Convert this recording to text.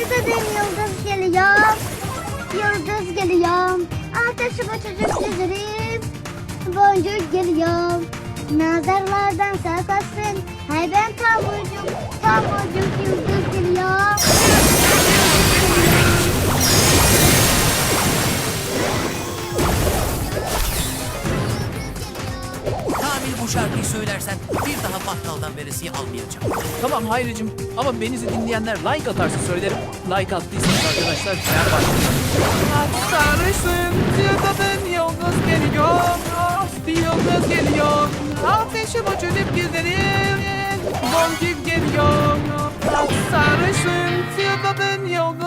denize yıldız geliyor. Yıldız geliyor. Ateşi çocuk çiziriz. Boncuk geliyor. Nazarlardan saklasın. Hay ben tavucuk. Tavucuk yıldız geliyor. Kamil bu şarkıyı söylersen bir daha bakkaldan veresiye almayacağım. Tamam Hayricim ama benizi dinleyenler like atarsa söylerim. Like attıysanız arkadaşlar Fenerbahçe. Sarışın yıldızın yıldız geliyor. Bir yıldız geliyor. Ateşim uçurup güzelim. Boncuk geliyor. Sarışın yıldızın yıldız